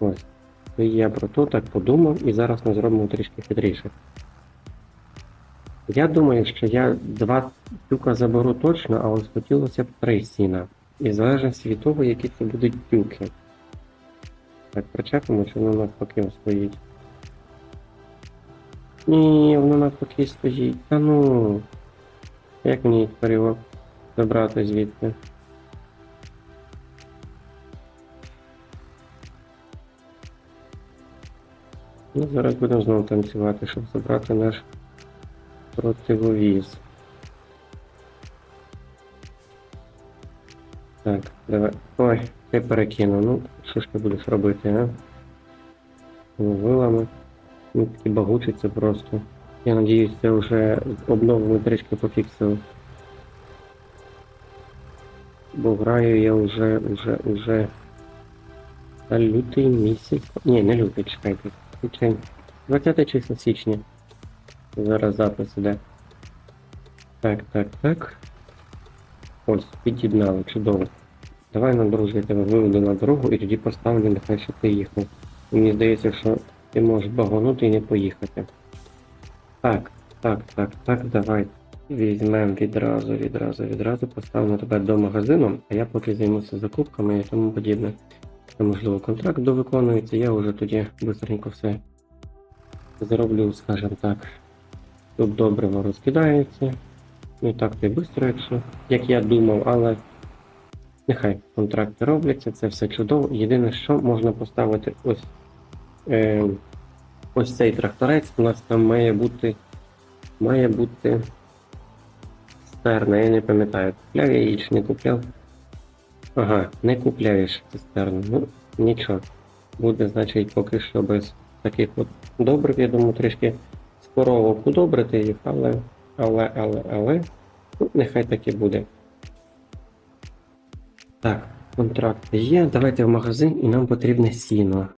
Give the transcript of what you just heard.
Ось. Я про то так подумав і зараз ми зробимо трішки хитріше. Я думаю, що я два тюка заберу точно, а ось хотілося б три сіна. І в від того, які це будуть тюки. Так, причепимо, чи воно навпаки стоїть. Ні, воно навпаки стоїть. Та ну. Як мені тепер його забрати звідти? Ну, зараз будемо знову танцювати, щоб забрати наш противовіз. Так, давай. Ой, ти перекинув. Ну, що ж ти будеш робити, а? Ну, Вилами. Ну, такі багучиться просто. Я надіюсь, це вже обновлено трішки пофіксили. Бо граю я вже, вже, вже лютий місяць. Ні, не лютий, чекайте. Січень. 20 число січня. Зараз запис іде. Так, так, так. Ось, під'єднали, чудово. Давай на друзі, я тебе виведу на дорогу і тоді поставлю, нехай щоб ти їхав. Мені здається, що ти можеш багонути і не поїхати. Так, так, так, так, давай. Візьмемо відразу, відразу, відразу, поставимо тебе до магазину, а я поки займуся закупками і тому подібне. Це, можливо, контракт довиконується, я вже тоді быстренько все зроблю, скажімо так. Тут добриво розкидається. Не так то й швидко, якщо, як я думав, але нехай контракти робляться, це все чудово. Єдине, що можна поставити ось, е, ось цей тракторець, у нас там має бути має бути стерна, я не пам'ятаю, купляв я її чи не купляв. Ага, не купляєш цистерну. Ну, нічого. Буде, значить, поки що без таких от добрив, я думаю, трішки скоровок удобрити їх, але, але, але, але, ну, нехай так і буде. Так, контракт є. Давайте в магазин і нам потрібне сіно.